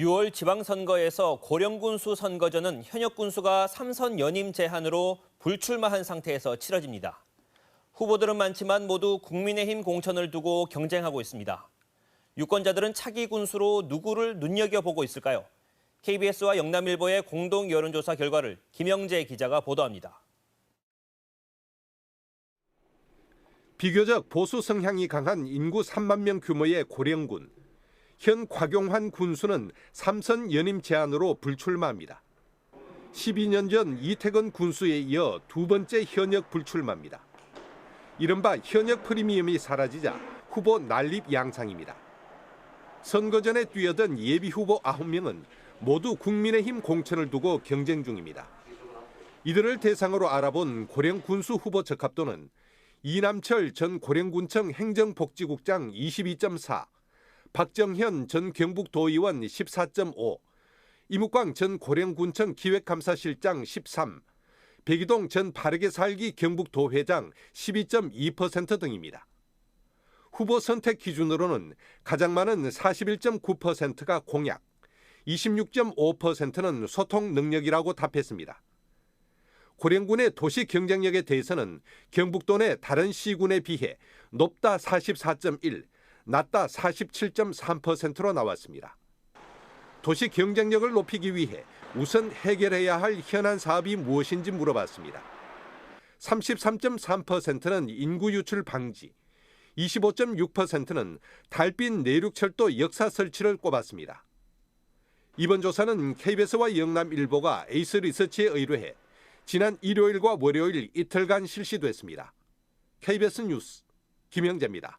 6월 지방선거에서 고령군수 선거전은 현역 군수가 삼선 연임 제한으로 불출마한 상태에서 치러집니다. 후보들은 많지만 모두 국민의힘 공천을 두고 경쟁하고 있습니다. 유권자들은 차기 군수로 누구를 눈여겨보고 있을까요? KBS와 영남일보의 공동 여론조사 결과를 김영재 기자가 보도합니다. 비교적 보수 성향이 강한 인구 3만 명 규모의 고령군. 현 곽용환 군수는 삼선 연임 제한으로 불출마합니다. 12년 전 이태건 군수에 이어 두 번째 현역 불출마입니다. 이른바 현역 프리미엄이 사라지자 후보 난립 양상입니다. 선거 전에 뛰어든 예비 후보 9명은 모두 국민의힘 공천을 두고 경쟁 중입니다. 이들을 대상으로 알아본 고령 군수 후보 적합도는 이남철 전 고령군청 행정복지국장 22.4, 박정현 전 경북도의원 14.5, 이묵광 전 고령군청 기획감사실장 13, 백이동 전 바르게 살기 경북도회장 12.2% 등입니다. 후보 선택 기준으로는 가장 많은 41.9%가 공약, 26.5%는 소통 능력이라고 답했습니다. 고령군의 도시 경쟁력에 대해서는 경북도 내 다른 시군에 비해 높다 44.1, 낮다 47.3%로 나왔습니다. 도시 경쟁력을 높이기 위해 우선 해결해야 할 현안 사업이 무엇인지 물어봤습니다. 33.3%는 인구 유출 방지, 25.6%는 달빛 내륙철도 역사 설치를 꼽았습니다. 이번 조사는 KBS와 영남일보가 에이스 리서치에 의뢰해 지난 일요일과 월요일 이틀간 실시됐습니다. KBS 뉴스 김영재입니다.